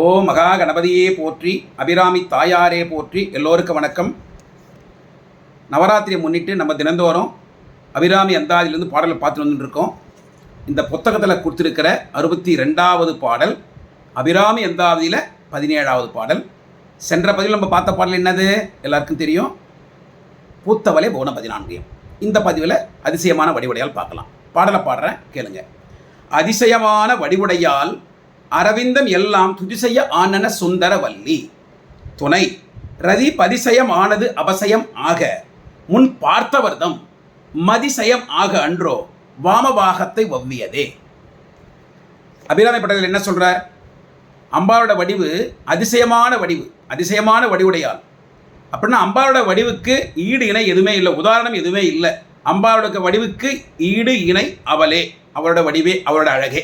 ஓ மகா கணபதியே போற்றி அபிராமி தாயாரே போற்றி. எல்லோருக்கும் வணக்கம். நவராத்திரியை முன்னிட்டு நம்ம தினந்தோறும் அபிராமி அந்தாதிலிருந்து பாடலை பார்த்துட்டு வந்துட்டுருக்கோம். இந்த புத்தகத்தில் கொடுத்துருக்கிற அறுபத்தி ரெண்டாவது பாடல் அபிராமி அந்தாதியில் பதினேழாவது பாடல். சென்ற பதிவில் நம்ம பார்த்த பாடல் என்னது? எல்லாருக்கும் தெரியும். பூத்தவலை போன பதினான்கையும். இந்த பதிவில் அதிசயமான வடிவடையால் பார்க்கலாம். பாடலை பாடுறேன் கேளுங்க. அதிசயமான வடிவுடையால் அரவிந்தம் எல்லாம் துதிசெய்ய ஆனன சுந்தரவல்லி. துணை ரதி பதிசயம் ஆனது அபசயம் ஆக முன் பார்த்தவர்தம் மதிசயம் ஆக அன்றோ வாமபாகத்தை வவ்வியதே. அபிராமி பட்டத்தில் என்ன சொல்றார்? அம்பாவோட வடிவு அதிசயமான வடிவு அதிசயமான வடிவுடையாள். அப்படின்னா அம்பாவோட வடிவுக்கு ஈடு இணை எதுவுமே இல்லை உதாரணம் எதுவுமே இல்லை. அம்பாவோட வடிவுக்கு ஈடு இணை அவளே அவளோட வடிவே அவளோட அழகே.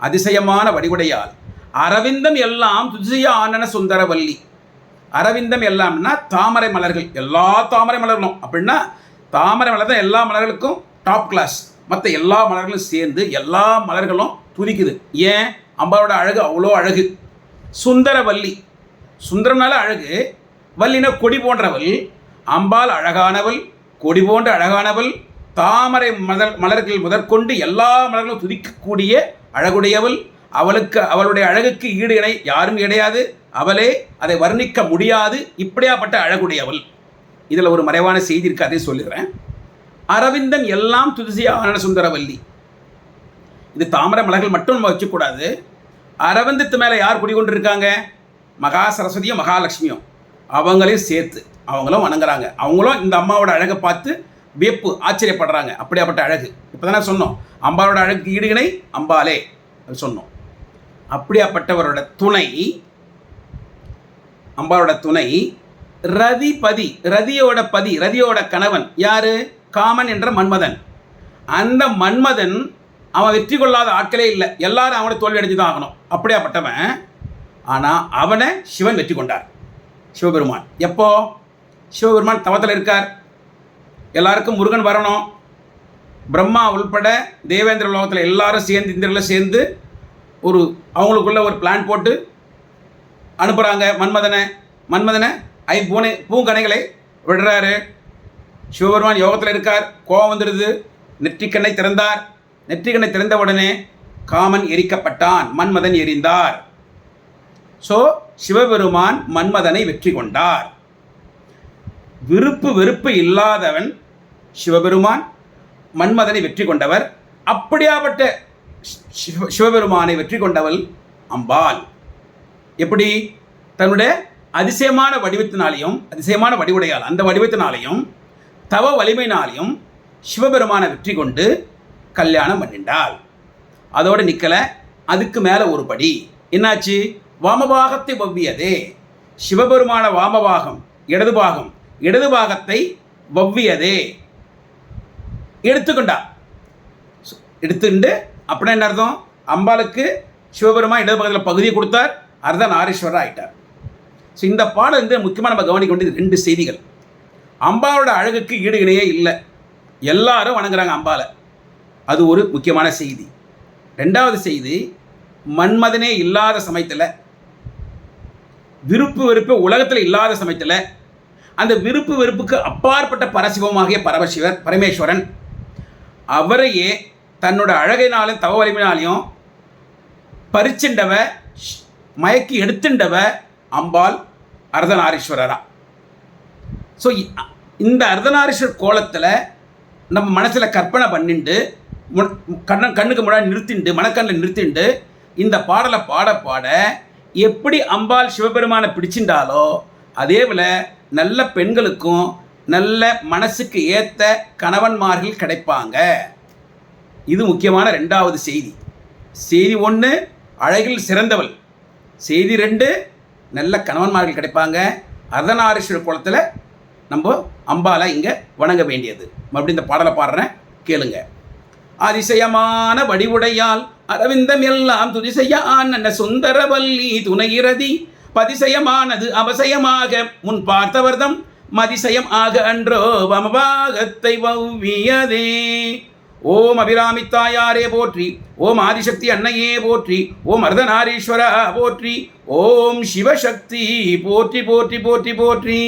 அதிசயமான வடிவுடையால் அரவிந்தம் எல்லாம் துதிய ஆனன சுந்தரவல்லி. அரவிந்தம் எல்லாம்னா தாமரை மலர்கள். எல்லா தாமரை மலர்களும். அப்படின்னா தாமரை மலர் தான் எல்லா மலர்களுக்கும் டாப் கிளாஸ் மற்ற எல்லா மலர்களும் சேர்ந்து எல்லா மலர்களும் துதிக்குது. ஏன்? அம்பாவோட அழகு அவ்வளோ அழகு. சுந்தரவல்லி. சுந்தரம்னால அழகு. வல்லின கொடி போன்றவள். அம்பாள் அழகானவள். கொடி போன்ற அழகானவள். தாமரை மலர் மலர்கள் முதற்கொண்டு எல்லா மலர்களும் துதிக்கக்கூடிய அழகுடையவள் அவளுக்கு அவளுடைய அழகுக்கு ஈடு இணை யாரும் கிடையாது. அவளே அதை வர்ணிக்க முடியாது. இப்படியாப்பட்ட அழகுடையவள். இதில் ஒரு மறைவான செய்தி இருக்கு அதை சொல்லுகிறேன் அரவிந்தன் எல்லாம் துதிசியா ஆனன சுந்தரவல்லி. இது தாமரை மலர்கள் மட்டும் நம்ம வச்சுக்கூடாது. அரவிந்தத்து மேலே யார் குடிகொண்டு இருக்காங்க மகா சரஸ்வதியும் மகாலட்சுமியும் அவங்களையும் சேர்த்து அவங்களும் வணங்குறாங்க. அவங்களும் இந்த அம்மாவோட அழகை பார்த்து வியப்பு ஆச்சரியப்படுறாங்க. அப்படியாப்பட்ட அழகு. இப்போ தானே சொன்னோம். அம்பாலோட அழகு ஈடுகளை அம்பாலே அது சொன்னோம். அப்படியாப்பட்டவரோட துணை அம்பாவோட துணை ரதிபதி ரதியோட பதி ரதியோட கணவன் யாரு? காமன் என்ற மன்மதன். அந்த மன்மதன் அவன் வெற்றி கொள்ளாத ஆட்களே இல்லை. எல்லாரும் அவனை தோல்வி அடைஞ்சு தான் ஆகணும். அப்படியாப்பட்டவன் ஆனால் அவனை சிவன் வெற்றி கொண்டார். சிவபெருமான். எப்போ? சிவபெருமான் தவத்தில் இருக்கார். எல்லாருக்கும் முருகன் வரணும். பிரம்மா உள்பட தேவேந்திர லோகத்தில் எல்லாரும் சேர்ந்து இந்திரில் சேர்ந்து ஒரு அவங்களுக்குள்ள ஒரு பிளான் போட்டு அனுப்புகிறாங்க மன்மதனை மன்மதனை ஐ பூனை பூங்கணைகளை விடுறாரு. சிவபெருமான் யோகத்தில் இருக்கார். கோபம் வந்துடுது. நெற்றிக்கண்ணை திறந்தார். நெற்றிக்கண்ணை திறந்த உடனே காமன் எரிக்கப்பட்டான். மன்மதன் எரிந்தார். ஸோ சிவபெருமான் மன்மதனை வெற்றி கொண்டார். விருப்பு வெறுப்பு இல்லாதவன் சிவபெருமான். மன்மதனை வெற்றி கொண்டவர். அப்படியாப்பட்ட சிவ சிவபெருமானை வெற்றி கொண்டவள் அம்பாள். எப்படி? தன்னுடைய அதிசயமான வடிவத்தினாலையும் அதிசயமான வடிவுடையால் அந்த வடிவத்தினாலையும் தவ வலிமையினாலையும் சிவபெருமானை வெற்றி கொண்டு கல்யாணம் பண்ணிண்டாள். அதோடு நிற்கலை அதுக்கு மேலே ஒரு படி. என்னாச்சு? வாமபாகத்தை வவ்வியதே. சிவபெருமான வாமபாகம் இடது பாகம் இடது பாகத்தை வவ்வியதே. எடுத்துக்கொண்டா. எடுத்துண்டு அப்படின்னா என்ன அர்த்தம்? அம்பாளுக்கு சிவபெருமான் இடது பக்கத்தில் பகுதியை கொடுத்தார். அர்த்தம் நாரீஸ்வரர் ஆயிட்டார். ஸோ இந்த பாடல் வந்து முக்கியமாக நம்ம கவனிக்க வேண்டியது ரெண்டு செய்திகள். அம்பாவோட அழகுக்கு ஈடு இணையே இல்லை. எல்லாரும் வணங்குறாங்க அம்பாவை அது ஒரு முக்கியமான செய்தி. ரெண்டாவது செய்தி மன்மதனே இல்லாத சமயத்தில் விருப்பு வெறுப்பு உலகத்தில் இல்லாத சமயத்தில் அந்த விருப்பு வெறுப்புக்கு அப்பாற்பட்ட பரசிவமாகிய பரமசிவர் பரமேஸ்வரன் அவரையே தன்னோட அழகினாலும் தவ வலிமையினாலையும் பறிச்சுண்டவ மயக்கி எடுத்துண்டவ அம்பாள் அர்த்தநாரீஸ்வரரா. ஸோ இந்த அர்த்தநாரீஸ்வரர் கோலத்தில் நம்ம மனசில் கற்பனை பண்ணிண்டு முன் கண்ண கண்ணுக்கு முன்னாடி நிறுத்திண்டு மனக்கண்ணில் நிறுத்திண்டு இந்த பாடலை பாட பாட எப்படி அம்பாள் சிவபெருமானை பிடிச்சிண்டாலோ அதே போல் நல்ல பெண்களுக்கும் நல்ல மனசுக்கு ஏற்ற கணவன்மார்கள் கிடைப்பாங்க. இது முக்கியமான ரெண்டாவது செய்தி. செய்தி ஒன்று அழகில் சிறந்தவள். செய்தி ரெண்டு நல்ல கணவன்மார்கள் கிடைப்பாங்க. அர்த்தநாரீஸ்வரர் குளத்தில் நம்ம அம்பாலை இங்கே வணங்க வேண்டியது. மறுபடியும் இந்த பாடலை பாடுறேன் கேளுங்க. அதிசயமான வடிவுடையால் அரவிந்தம் எல்லாம் துதிசையான் ஆனன சுந்தரவல்லி துணையிறதி. பதிசயமானது அவசயமாக முன் பார்த்தவர்தம். மதிசயம் ஆக அன்றோ வமபாகத்தை வவ்வியதே. ஓம் அபிராமி தாயாரே போற்றி ஓம் ஆதிசக்தி அன்னையே போற்றி ஓம் அர்தநாரீஸ்வரா போற்றி ஓம் சிவசக்தி போற்றி போற்றி போற்றி போற்றி.